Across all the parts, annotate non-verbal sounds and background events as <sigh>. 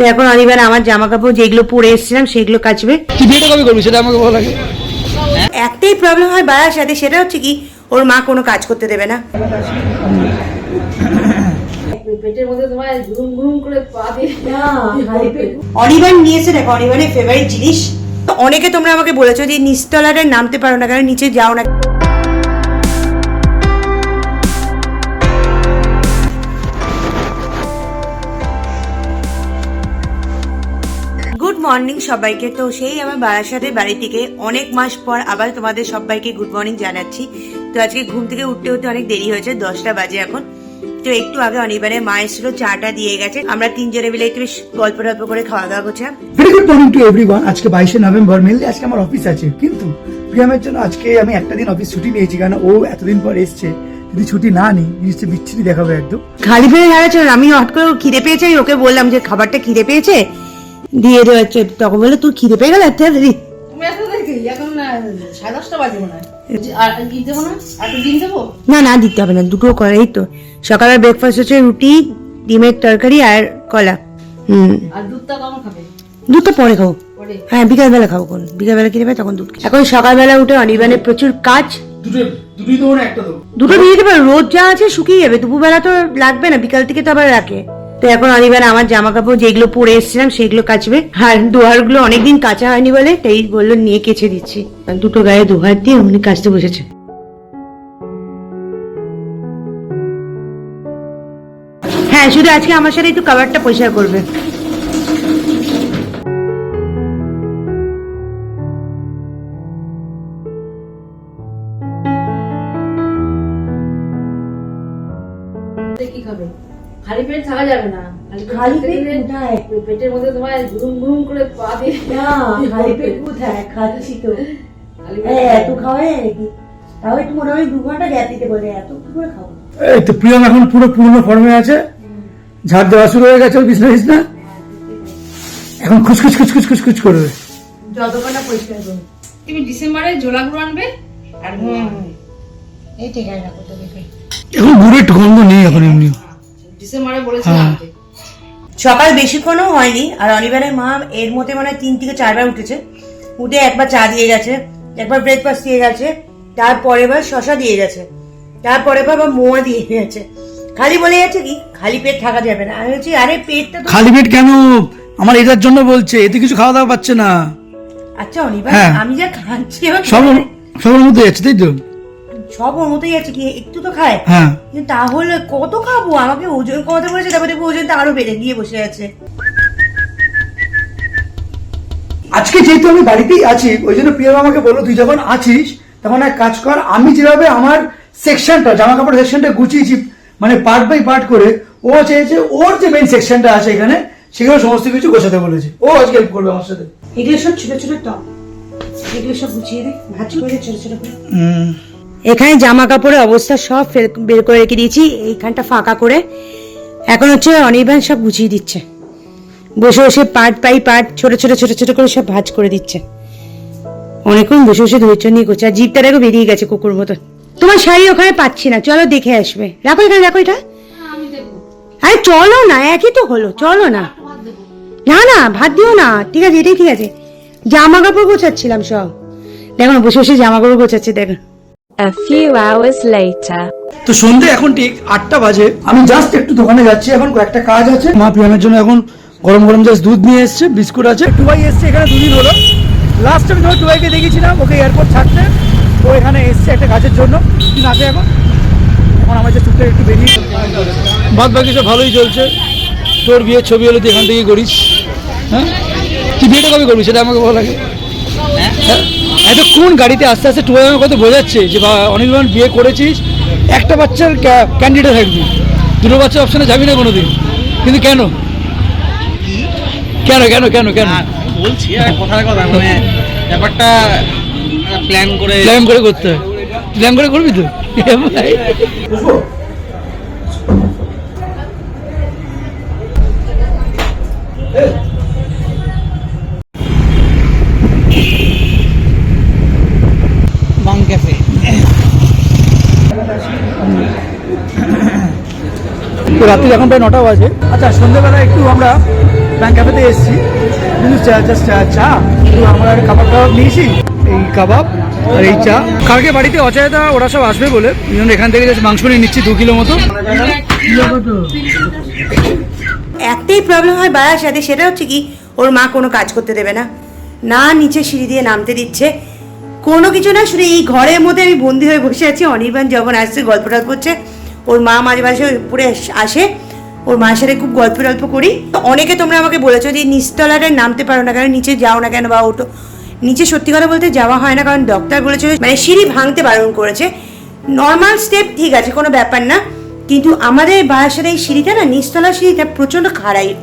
তো এখন অনিবার আমার জামা কাপড় যেগুলো পরে এসেছিলাম সেগুলো কাচবে। তুই বিয়েটা কবে করবি সেটা আমাকে বলা লাগে একটাই প্রবলেম হয় বাড়ার সাথে সেটা হচ্ছে কি ওর মা কোনো কাজ করতে দেবে না। পেটের মধ্যে তোমার ঘুম ঘুম করে পা দিয়ে অনিবান নিয়েছে দেখো অনিবানের ফেভারিট জিনিস। তো অনেকে তোমরা আমাকে বলেছ যে নিচতলারে নামতে পারো না কারণ নিচে যাও না। মর্নিং সবাইকে। তো সেই আমার বারাসাতের বাড়ি থেকে অনেক মাস পর আবার তোমাদের সবাইকে গুড মর্নিং জানাচ্ছি। তো আজকে ঘুম থেকে উঠতে উঠতে অনেক দেরি হয়েছে দশটা বাজে এখন। তো একটু আগে অনিবারের মা এসেছিল চাটা দিয়ে গেছে। আমরা তিনজনে মিলে একটু গল্প টল্প করে খাওয়া দাওয়া করছিলাম। Very good morning to everyone আজকে বাইশে নভেম্বর মেনলি আজকে আমার অফিস আছে। কিন্তু প্রিয়ামের জন্য আজকে আমি একটা দিন অফিস ছুটি নিয়েছি কারণ ও এতদিন পর এসছে। যদি ছুটি না নিই জিনিসটা বিচ্ছিরি দেখাবে একদম। খালি পেয়ে হারাচ্ছে আমি হট করে খিদে পেয়েছে ওকে বললাম যে খাবারটা খিদে পেয়েছে? দিয়ে দেওয়া হচ্ছে তখন বলে তোর খিদে পেয়ে গেল দিদি। এত দেবো না? দেবো? না না দিতে হবে না দুটো করাই তো। সকালের ব্রেকফাস্ট হচ্ছে রুটি ডিমের তরকারি আর কলা। হুম। আর দুধটা খাবে? পরে খাও হ্যাঁ বিকালবেলা খাও কোন? বিকালবেলা কি দেবে? তখন দুধ এখন সকালবেলা উঠে অনির্বাণের প্রচুর কাজ। দুটো দুটোই দেবো না একটা দেবো। দুটো দিয়ে দিতে রোদ যা আছে শুকিয়ে যাবে দুপুরবেলা তো লাগবে না বিকাল থেকে তো আবার রাখে। তো এখন অনিবার আমার জামা কাপড় যেগুলো পরে এসেছিলাম, সেগুলো কাচবে। আর দুয়ারগুলো অনেকদিন কাঁচা হয়নি বলে, তাই বলল নিয়ে কেচে দিচ্ছি। দুটো গায়ে দুহার দিয়ে উনি কাচতে বসেছে। হ্যাঁ শুধু আজকে আমার সাথে একটু কাভারটা পরিষ্কার করবে। থাকা যাবে না। খালি পেট কোথায়? পেটের মধ্যে তোমার ঘুম ঘুম করে পা দিয়ে কোথায়? খাচ্ছি তো। খালি পেট। হ্যাঁ, এত খাওয়া নাকি? তাও একটু মোটামুটি দু ঘণ্টা গ্যাপ দিতে বলে এত কি করে খাব? এই তো প্রিয়াম এখন পুরো পুরনো ফর্মে আছে। ঝাড় দেওয়া শুরু হয়ে গেছে বিছনা বিছনা এখন খুচখুচ খুচখুচ খুচখুচ করবে। যতক্ষণ না পরিষ্কার করব। তুমি ডিসেম্বরে জোলাগুলো আনবে আর এই ঠিক আছে তো দেখে এখন গুড়ের গন্ধ নেই এখন এমনি ডিসেম্বরে বলেছিলাম সকাল বেশিক্ষণও হয়নি আর অনিবারের মা এর মধ্যে মানে তিন থেকে চারবার উঠেছে। উঠে একবার চা দিয়ে গেছে একবার ব্রেকফাস্ট দিয়ে গেছে তারপরে বার শশা দিয়ে গেছে তারপরে বার মোয়া দিয়ে গেছে। খালি বলে যাচ্ছে কি খালি পেট থাকা যাবে না। আমি বলছি আরে পেটটা খালি পেট কেন? আমার এটার জন্য বলছে এতে কিছু খাওয়া দাওয়া পাচ্ছে না। আচ্ছা অনিবার হ্যাঁ। আমি যা খাচ্ছি সবার মধ্যে যাচ্ছে তাই তো? সব ওর মতোই আছে কি একটু তো খায়। হ্যাঁ। কিন্তু তাহলে কত খাব? আমাকে ওজন কমাতে বলেছে তারপরে দেখব ওজনটা আরও বেড়ে গিয়ে বসে আছে। আজকে যেহেতু আমি বাড়িতেই আছি ওই জন্য প্রিয়া আমাকে বলল তুই যখন আছিস তখন এক কাজ কর আমি যেভাবে আমার সেকশনটা জামা কাপড় সেকশনটা গুছিয়েছি মানে পার্ট বাই পার্ট করে ও চেয়েছে ওর যে মেইন সেকশনটা আছে এখানে সেগুলো সমস্ত কিছু গোছাতে বলেছে। ও আজকে হেল্প করবে আমার সাথে। এগুলো সব ছোট ছোট টপ এগুলো সব গুছিয়ে দে ভাজ করে ছোট ছোট করে। এখানে জামা কাপড়ের অবস্থা সব বের করে রেখে দিয়েছি, এইখানটা ফাঁকা করে। এখন হচ্ছে অনির্বাণ সব গুছিয়ে দিচ্ছে। বসে বসে পার্ট বাই পার্ট ছোট ছোট ছোট ছোট করে সব ভাজ করে দিচ্ছে। অনেকক্ষণ বসে বসে ধৈর্য নিয়ে করছে আর জিপটা দেখো বেরিয়ে গেছে কুকুর মতো তোমার শাড়ি ওখানে পাচ্ছি না, চলো দেখে আসবে। রাখো এখানে, রাখো এটা। আরে চলো না, একই তো হলো, চলো না। না না, ভাত দিও না, ঠিক আছে, এটাই ঠিক আছে। জামা কাপড় গোছাচ্ছিলাম সব। দেখো বসে বসে জামা কাপড় গোছাচ্ছে, দেখো। A few hours later. তো সন্ধে এখন ঠিক আটটা বাজে। আমি জাস্ট একটু দোকানে যাচ্ছি, এখন কয়েকটা কাজ আছে। মা প্রিয়ামের জন্য এখন গরম গরম জাস্ট দুধ নিয়ে এসছে, বিস্কুট আছে। টুবাই এসছে, এখানে দুদিন হলো। লাস্ট আমি যখন টুবাইকে দেখেছিলাম, ওকে এয়ারপোর্ট ছাড়তে। ও এখানে এসছে একটা কাজের জন্য। আছে এখন? এখন আমার যে চুপটা একটু বেরিয়ে বাদ বাকি সব ভালোই চলছে। তোর বিয়ের ছবি হলে তুই এখান থেকে করিস। হ্যাঁ? তুই বিয়েটা কবে করবি সেটা আমাকে বলা লাগে হ্যাঁ? এতক্ষণ গাড়িতে আস্তে আস্তে টুবাই আমার কথা বোঝাচ্ছে যে বা অনির্বাণ বিয়ে করেছিস? একটা বাচ্চার ক্যান্ডিডেট থাকবি। দুটো বাচ্চার অপশানে যাবি না কোনোদিন? কিন্তু কেন? কেন কেন কেন কেন? বলছি আর কথার কথা মানে ব্যাপারটা প্ল্যান করে প্ল্যান করে করতে হয়। প্ল্যান করে করবি তো? <laughs> <laughs> বাং তো রাত্রি এখন প্রায় নটা বাজে। আচ্ছা সন্ধ্যেবেলা একটু আমরা ব্যাংক ক্যাফেতে এসেছি। কিন্তু জাস্ট চা কিন্তু আমরা একটা কাবাব টাবাব নিয়েছি। এই কাবাব আর এই চা। কালকে বাড়িতে অচয়তা ওরা সব আসবে বলে। এখান থেকে মাংস নিয়ে নিচ্ছি দু কিলো মতো। একটাই প্রবলেম হয় বাড়ার সাথে সেটা হচ্ছে কি ওর মা কোনো কাজ করতে দেবে না। না নিচে সিঁড়ি দিয়ে নামতে দিচ্ছে। কোনো কিছু না শুধু এই ঘরের মধ্যে আমি বন্দি হয়ে বসে আছি। অনির্বাণ যখন আসছে গল্প টল্প করছে। ওর মা মাঝে মাঝে উপরে আস- ওর মায়ের সাথে খুব গল্প টল্প করি। তো অনেকে তোমরা আমাকে বলেছ যে নিচতলাটায় নামতে পারো না কেন নিচে যাও না কেন বা ওটো, নিচে সত্যি কথা বলতে যাওয়া হয় না, কারণ ডক্টর বলেছে মানে সিঁড়ি ভাঙতে বারণ করেছে। নর্মাল স্টেপ ঠিক আছে, কোনো ব্যাপার না। কিন্তু আমাদের বাসার এই সিঁড়িটা না নিচতলা সিঁড়িটা প্রচণ্ড খাড়াই।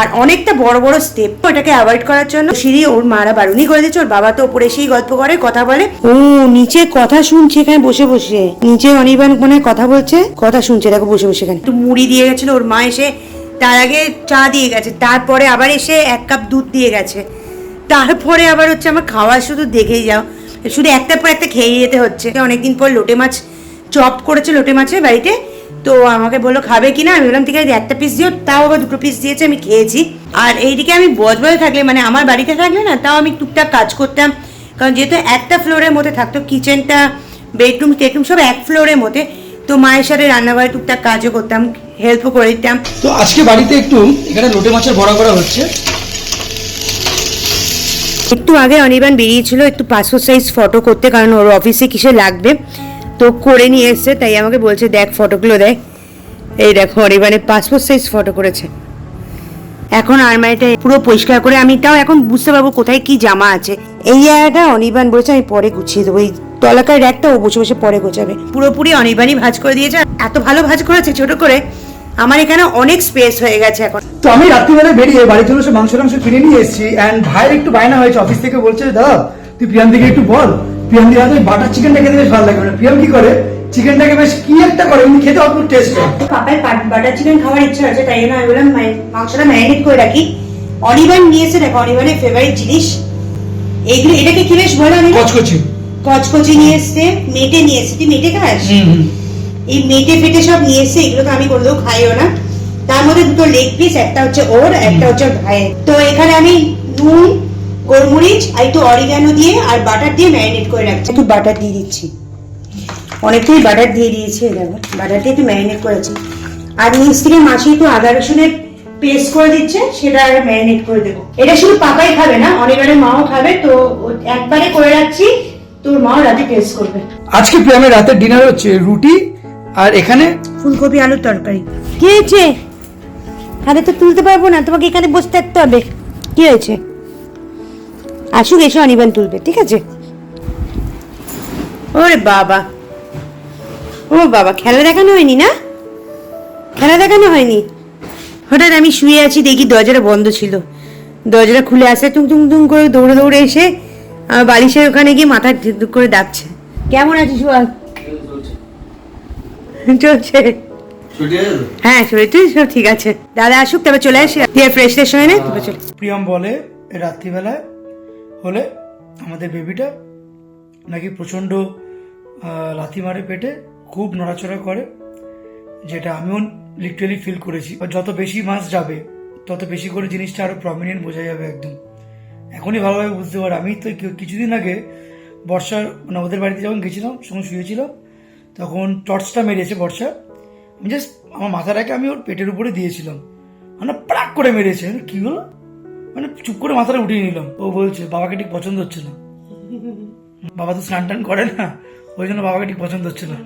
আর অনেকটা বড় বড় স্টেপ ওটাকে অ্যাভয়েড করার জন্য। সিঁড়ি ওর মারা বারুনি করে দিচ্ছে ওর বাবা তো ওপরে এসেই গল্প করে, কথা বলে। ও নিচে কথা শুনছে এখানে বসে বসে। নিচে অনির্বাণ মনে কথা বলছে, কথা শুনছে, দেখো বসে বসে এখানে। একটু মুড়ি দিয়ে গেছিল, ওর মা এসে তার আগে চা দিয়ে গেছে, তারপরে আবার এসে এক কাপ দুধ দিয়ে গেছে। তারপরে আবার হচ্ছে আমার খাওয়া শুধু দেখেই যাও, শুধু একটার পর একটা খেয়ে যেতে হচ্ছে। অনেকদিন পর লোটে মাছ, চপ করেছে লোটে মাছের বাড়িতে তো আমাকে বলল খাবে কিনা? আমি বললাম ঠিক আছে একটা পিস দিও। তাও আবার দুটো পিস দিয়েছে আমি খেয়েছি। আর এইদিকে আমি বজবজে থাকলে মানে আমার বাড়িতে থাকলে না তাও আমি টুকটাক কাজ করতাম। কারণ যেহেতু একটা ফ্লোরের মধ্যে থাকতো কিচেনটা বেডরুম টেডরুম সব এক ফ্লোরের মধ্যে তো মায়ের সাথে রান্নাঘরে টুকটাক কাজও করতাম হেল্পও করে দিতাম। তো আজকে বাড়িতে একটু এখানে লোটে মাছের বড়া করা হচ্ছে। একটু আগে অনির্বাণ বেরিয়েছিল একটু পাসপোর্ট সাইজ ফটো করতে কারণ ওর অফিসে কিসে লাগবে। তো করে নিয়ে এসছে, তাই আমাকে বলছে, দেখ ফটোগুলো দেখ। এই দেখো অনির্বাণের পাসপোর্ট সাইজ ফটো করেছে। এখন আলমারিটা পুরো পরিষ্কার করে আমি তাও এখন বুঝতে পারব কোথায় কি জামা আছে। এই জায়গাটা অনির্বাণ বলেছে, আমি পরে গুছিয়ে দেবো। এই তলাকার র্যাকটা ও বসে বসে পরে গোছাবে। পুরোপুরি অনির্বাণই ভাজ করে দিয়েছে এত ভালো ভাজ করেছে ছোট করে, আমার এখানে অনেক স্পেস হয়ে গেছে এখন। তো আমি রাত্রিবেলা বেরিয়ে বাড়ির জন্য সব মাংস টাংস কিনে নিয়ে এসেছি ভাইয়ের একটু বায়না হয়েছে অফিস থেকে বলছে, দাদা, তুই প্রিয়ান্তিকে একটু বল প্রিয়ান্তি হাতে বাটার চিকেনটা খেতে বেশ ভালো লাগে। মানে প্রিয়াম কি করে? চিকেনটাকে বেশ কি একটা করে এমনি খেতে অদ্ভুত টেস্ট হয় বাটার চিকেন খাওয়ার ইচ্ছা আছে তাই জন্য আমি বললাম মাংসটা ম্যারিনেট করে রাখি। অনিবান নিয়েছে দেখো অনিবানের ফেভারিট জিনিস। এইগুলো এটাকে কি বেশ বলো আমি কচকচি। কচকচি নিয়ে এসছে মেটে নিয়ে এসছে। তুই মেটে খাস? এই মেটে ফেটে সব নিয়ে এসছে এগুলো তো আমি কোনোদিনও খাইও না। তার মধ্যে দুটো লেগ পিস একটা হচ্ছে ওর একটা হচ্ছে ভাইয়ের। তো এখানে আমি নুন গোলমরিচ আর একটু অরিগানো দিয়ে আর বাটার দিয়ে ম্যারিনেট করে রাখছি। একটু বাটার দিয়ে দিচ্ছি। অনেকটাই বাটার দিয়ে দিয়েছি দেখো বাটার দিয়ে একটু ম্যারিনেট করেছি। আর নিচ থেকে মাছি একটু আদা রসুনের পেস্ট করে দিচ্ছে সেটা আর ম্যারিনেট করে দেবো। এটা শুধু পাকাই খাবে না অনেকবারে মাও খাবে তো একবারে করে রাখছি তোর মাও রাতে টেস্ট করবে। আজকে প্রিয়ামের রাতের ডিনার হচ্ছে রুটি আর এখানে ফুলকপি আলুর তরকারি। কি হয়েছে? হাতে তো তুলতে পারব না তোমাকে এখানে বসে থাকতে হবে। কি হয়েছে? আসুক এসে অনিবান তুলবে ঠিক আছে? ওরে বাবা। ও বাবা খেলা দেখানো হয়নি না? খেলা দেখানো হয়নি? হঠাৎ আমি শুয়ে আছি দেখি দরজাটা বন্ধ ছিল। দরজাটা খুলে আসে টুং টুং টুং করে দৌড়ে দৌড়ে এসে আমার বালিশের ওখানে গিয়ে মাথা ঢুক করে ডাকছে। কেমন আছিস বল? চলছে। হ্যাঁ শরীর তুই সব ঠিক আছে। দাদা আসুক তবে চলে আসি। ফ্রেশ ফ্রেশ হয়ে নে তবে চলে। প্রিয়ম বলে রাত্রিবেলায় হলে আমাদের বেবিটা নাকি প্রচণ্ড লাথি মারে পেটে, খুব নড়াচড়া করে, যেটা আমিও লিটারালি ফিল করেছি। যত বেশি মাস যাবে, তত বেশি করে জিনিসটা আরও প্রমিনেন্ট বোঝা যাবে একদম। এখনই ভালোভাবে বুঝতে পারি। আমি তো কিছুদিন আগে বর্ষার মানে ওদের বাড়িতে যখন গেছিলাম সঙ্গে শুয়েছিলাম, তখন টর্চটা মেরেছে বর্ষা। আমি জাস্ট আমার মাথাটাকে আমি ওর পেটের উপরে দিয়েছিলাম। মানে প্রাক করে মেরেছে। কি হলো? মানে চুপ করে মাথাটা উঠিয়ে নিলাম। ও বলছে বাবাকে ঠিক পছন্দ হচ্ছে না। বাবা তো স্নান টান করে না ওই জন্য বাবাকে ঠিক পছন্দ হচ্ছে না।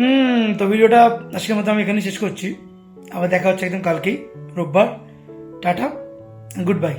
হুম তো ভিডিওটা আজকের মতো আমি এখানে শেষ করছি। আবার দেখা হচ্ছে একদম কালকেই। রোববার। Tata goodbye.